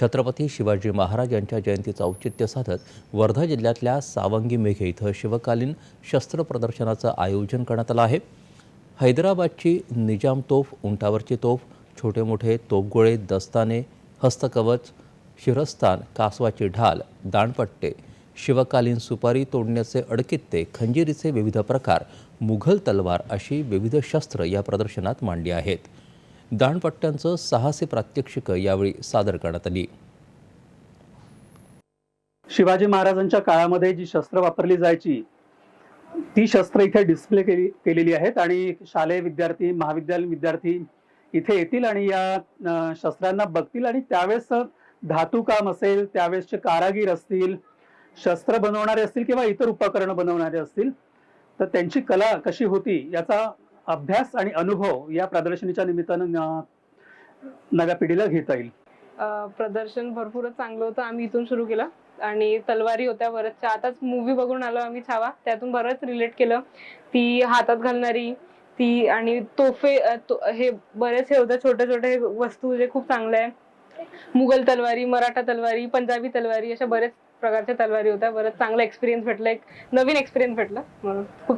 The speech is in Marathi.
छत्रपती शिवाजी महाराज यांच्या जयंतीचं औचित्य साधत वर्धा जिल्ह्यातल्या सावंगी मेघे इथं शिवकालीन शस्त्र प्रदर्शनाचं आयोजन करण्यात आलं आहे. हैदराबादची निजाम तोफ उंटावरची तोफ छोटे मोठे तोफगोळे दस्ताने हस्तकवच शिरस्तान कासवाची ढाल दाणपट्टे शिवकालीन सुपारी तोडण्याचे अडकित्ते खंजिरीचे विविध प्रकार मुघल तलवार अशी विविध शस्त्र या प्रदर्शनात मांडली आहेत. दाणपट्ट्यांचं साहसी प्रात्यक्षिकं यावेळी सादर करण्यात आली. शिवाजी महाराजांच्या काळामध्ये जी शस्त्र वापरली जायची ती शस्त्र इथे डिस्प्ले केली केलेली आहेत आणि शालेय विद्यार्थी महाविद्यालयीन विद्यार्थी इथे येतील आणि या शस्त्रांना बघतील आणि त्यावेळेस धातू काम असेल त्यावेळेसचे कारागीर असतील शस्त्र बनवणारे असतील किंवा इतर उपकरणं बनवणारे असतील तर त्यांची कला कशी होती याचा अभ्यास आणि अनुभव या प्रदर्शनीच्या निमित्तानं नव्या पिढीला घेता येईल. प्रदर्शन भरपूरच चांगलं होतं. आम्ही इथून सुरू केलं. आणि तलवारी होत्या बऱ्याचशा आताच मूवी बघून आलो आम्ही छावा. त्यातून बरंच रिलेट केलं. ती हातात घालणारी ती आणि तोफे तो- हे बरेच हे होतं. छोटे छोटे वस्तू जे खूप चांगल्या आहे. मुघल तलवारी मराठा तलवारी पंजाबी तलवारी अशा बरेच प्रकारच्या तलवारी होत्या. बरंच चांगला एक्सपिरियन्स भेटला. एक नवीन एक्सपिरियन्स भेटला. म्हणून खूप